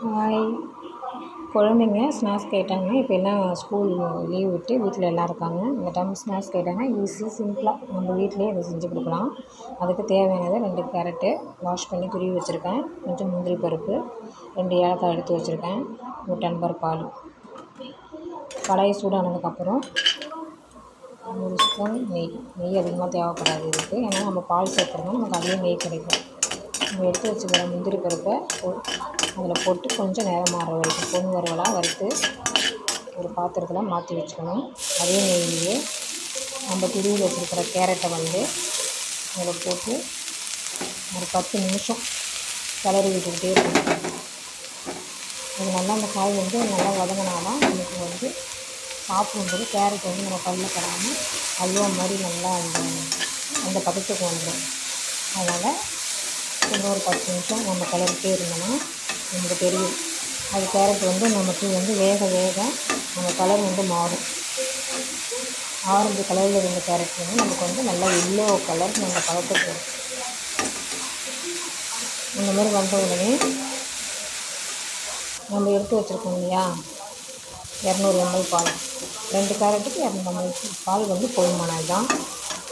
Hi. குழந்தைங்க snacks கேட்டாங்க. இப்போ எல்லாம் ஸ்கூல் லீவ் விட்டு வீட்டில் எல்லாம் இருக்காங்க. இந்த டைம் ஸ்நாக்ஸ் கேட்டாங்க. ஈஸி சிம்பிளாக நம்ம வீட்டிலேயே அதை செஞ்சு கொடுக்கலாம். அதுக்கு தேவையானது ரெண்டு கேரட்டு வாஷ் பண்ணி துருவி வச்சுருக்கேன். கொஞ்சம் முந்திரி பருப்பு ரெண்டு ஏலக்காய் எடுத்து வச்சுருக்கேன். ஒரு டன்பர் பால் கடாயை சூடானதுக்கப்புறம் ஒரு ஸ்பூன் நெய். நெய் அதிகமாக தேவைப்படாது இதுக்கு. ஏன்னா நம்ம பால் சேர்க்குறோம்னா நமக்கு அதிகம் நெய் கிடைக்கும். நம்ம எடுத்து வச்சுக்கிற முந்திரி பருப்பை அதில் போட்டு கொஞ்சம் நேரம் மாற வரைக்கும் பொன் வறுவலாக வறுத்து ஒரு பாத்திரத்தில் மாற்றி வச்சுக்கணும். அதே நெய்யிலேயே நம்ம துருவி வச்சுருக்கிற கேரட்டை வந்து அதில் போட்டு ஒரு பத்து நிமிஷம் கிளறி விட்டுக்கிட்டே இருக்கணும். அது நல்லா அந்த காய் வந்து நல்லா வதங்கினா தான் நமக்கு வந்து சாப்பிடும்போது கேரட் வந்து நம்ம பல்லில் படாமல் அல்வா மாதிரி நல்லா அந்த அந்த பதத்துக்கு வந்துடும். அதனால் இன்னொரு பத்து நிமிஷம் நம்ம கிளறிட்டே இருந்தோம்னா நமக்கு தெரியும். அது கேரட் வந்து நமக்கு வந்து வேக வேக நம்ம கலர் வந்து மாறும். ஆரஞ்சு கலரில் இருந்த கேரட் வந்து நமக்கு வந்து நல்லா எல்லோ கலர் நம்ம பழத்துக்கு வரும். இந்த மாதிரி வந்த உடனே நம்ம எடுத்து வச்சுருக்கோம் இல்லையா? இரநூறு எம்எல் பால். ரெண்டு கேரட்டுக்கு இரநூறு எம்எல் பால் வந்து போதுமானது தான்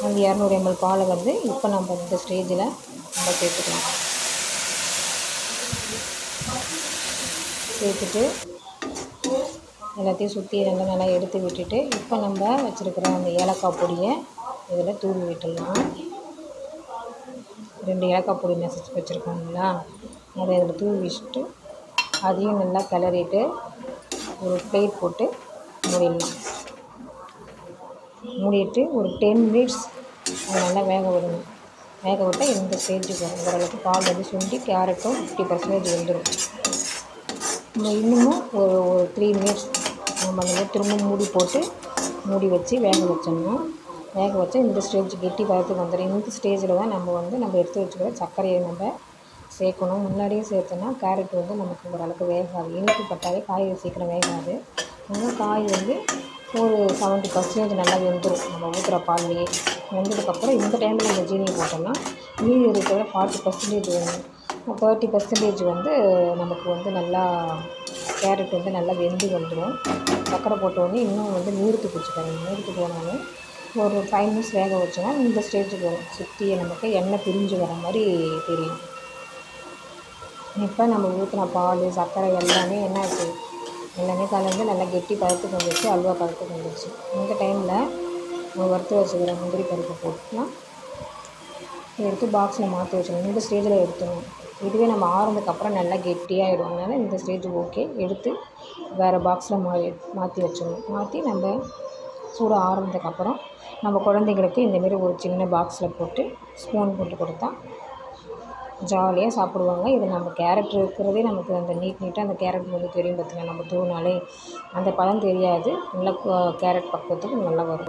அந்த இரநூறு எம்எல் பாலை வந்து இப்போ நம்ம இந்த ஸ்டேஜில் நம்ம சேர்த்துக்கலாம். சேர்த்துட்டு எல்லாத்தையும் சுற்றி ரெண்டு நல்லா எடுத்து விட்டுட்டு இப்போ நம்ம வச்சுருக்கிற அந்த ஏலக்காய் பொடியை இதில் தூவி விட்டுடலாம். ரெண்டு ஏலக்காய் பொடி நெசச்சு வச்சுருக்கோங்களா அதை இதில் தூவி வச்சுட்டு அதையும் நல்லா கிளறிட்டு ஒரு பிளேட் போட்டு மூடிடலாம். மூடிட்டு ஒரு டென் மினிட்ஸ் அது நல்லா வேக விடணும். வேக விட்டால் இந்த ஸ்டேஜுக்கு ஓரளவுக்கு பால் வந்து சுண்டி கேரட்டும் ஃபிஃப்டி பர்சன்டேஜ் வந்துடும் இன்னமும் ஒரு ஒரு த்ரீ மினிட்ஸ் நம்ம அந்த திரும்ப மூடி போட்டு மூடி வச்சு வேக வச்சிடணும். வேக வச்சு இந்த ஸ்டேஜ் கெட்டி பதத்துக்கு வந்துடும் இந்த ஸ்டேஜில் தான் நம்ம வந்து நம்ம எடுத்து வச்சுக்கிற சர்க்கரையை நம்ம சேர்க்கணும். முன்னாடியே சேர்த்தோன்னா கேரட் வந்து நமக்கு ஓரளவுக்கு வேகாது. இனிப்பு பட்டாலே காய் சீக்கிரம் வேகாது. இன்னும் காய் வந்து ஒரு செவன்ட்டி பர்சன்டேஜ் நல்லா வெந்துடும் நம்ம ஊற்றுற பால்லையே. வெந்ததுக்கப்புறம் இந்த டைமில் இந்த ஜீனியை போட்டோம்னா மீதி இருக்கிற ஃபார்ட்டி பர்சன்டேஜ் வேணும். தேர்ட்டி பர்சன்டேஜ் வந்து நமக்கு வந்து நல்லா கேரட் வந்து நல்லா வெந்து வந்துடும் சக்கரை போட்டோடனே இன்னும் வந்து நீர்த்து பிடிச்சிக்கிறேன் பாருங்கள் நீர்த்து போனோடனே ஒரு ஃபைவ் மினிட்ஸ் வேக வச்சோன்னா இந்த ஸ்டேஜுக்கு வரும். சுற்றி நமக்கு எண்ணெய் பிரிஞ்சு வர மாதிரி தெரியும். இப்போ நம்ம ஊற்றின பால் சர்க்கரை எல்லாமே என்ன ஆச்சு? எல்லாமே கலந்து நல்லா கெட்டி பதத்துக்கு வந்துடுச்சு அல்வா பதத்துக்கு வந்துடுச்சு இந்த டைமில் வறுத்து வச்சுக்கிற முந்திரி பருப்பு போட்டுக்கலாம். எடுத்து பாக்ஸில் மாற்றி வச்சிடணும். இந்த ஸ்டேஜில் எடுத்துடணும். இதுவே நம்ம ஆறுனதுக்கப்புறம் நல்லா கெட்டியாகிடும் அதனால் இந்த ஸ்டேஜ் ஓகே எடுத்து வேறு பாக்ஸில் மாறி மாற்றி வச்சிடணும். மாற்றி நம்ம சூடு ஆறுனதுக்கப்புறம் நம்ம குழந்தைங்களுக்கு இந்தமாரி ஒரு சின்ன பாக்ஸில் போட்டு ஸ்பூன் போட்டு கொடுத்தா ஜாலியாக சாப்பிடுவாங்க. இது நம்ம கேரட் இருக்கிறதே நமக்கு அந்த நீட் நீட்டாக அந்த கேரட் வந்து தெரியும் பார்த்தீங்கன்னா நம்ம தூவினாலே அந்த பழம் தெரியாது. நல்லா கேரட் பக்குவத்துக்கு நல்லா வரும்.